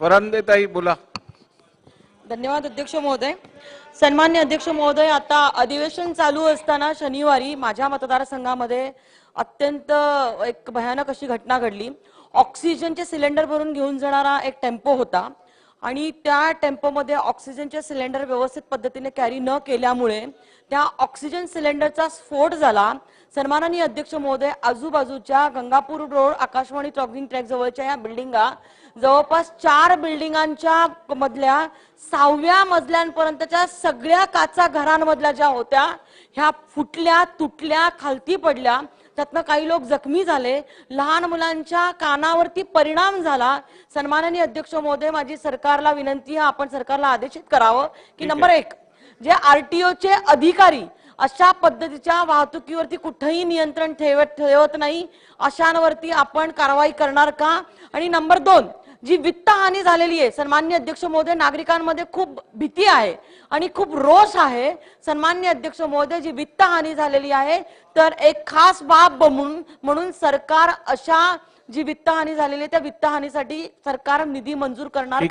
फरांदेताई बोला. धन्यवाद अध्यक्ष महोदय. सन्मान्य अध्यक्ष महोदय आता अधिवेशन चालू असताना शनिवारी माझ्या मतदारसंघामध्ये अत्यंत एक भयानक अशी घटना घडली. ऑक्सिजनचे सिलेंडर भरून घेऊन जाणारा एक टेम्पो होता आणि त्या टेम्पोमध्ये ऑक्सिजनचे सिलेंडर व्यवस्थित पद्धतीने कॅरी न केल्यामुळे त्या ऑक्सिजन सिलेंडरचा स्फोट झाला. सन्माननीय अध्यक्ष महोदय आजूबाजूच्या Gangapur road Akashvani talking track जवळच्या या बिल्डिंगा जवळपास चार बिल्डिंगांच्या मधल्या सहाव्या मजल्यांपर्यंतच्या सगळ्या काचा घरांमधल्या ज्या होत्या ह्या फुटल्या तुटल्या खालती पडल्या. त्यातनं काही लोक जखमी झाले. लहान मुलांच्या कानावरती परिणाम झाला. सन्माननीय अध्यक्ष महोदय माझी सरकारला विनंती आहे आपण सरकारला आदेशित करावं. की नंबर एक जे आरटीओचे अधिकारी अशा पद्धतीच्या वाहतुकीवरती कुठंही नियंत्रण ठेवत ठेवत नाही. अशांवरती आपण कारवाई करणार का? आणि नंबर दोन जी वित्त हानी झालेली आहे सन्मान्य अध्यक्ष महोदय नागरिकांमध्ये खूप भीती आहे आणि खूप रोष आहे. सन्मान्य अध्यक्ष महोदय जी वित्त हानी झालेली आहे तर एक खास बाब म्हणून म्हणून सरकार अशा जी वित्त हानी झालेली आहे त्या वित्त हानीसाठी सरकार निधी मंजूर करणार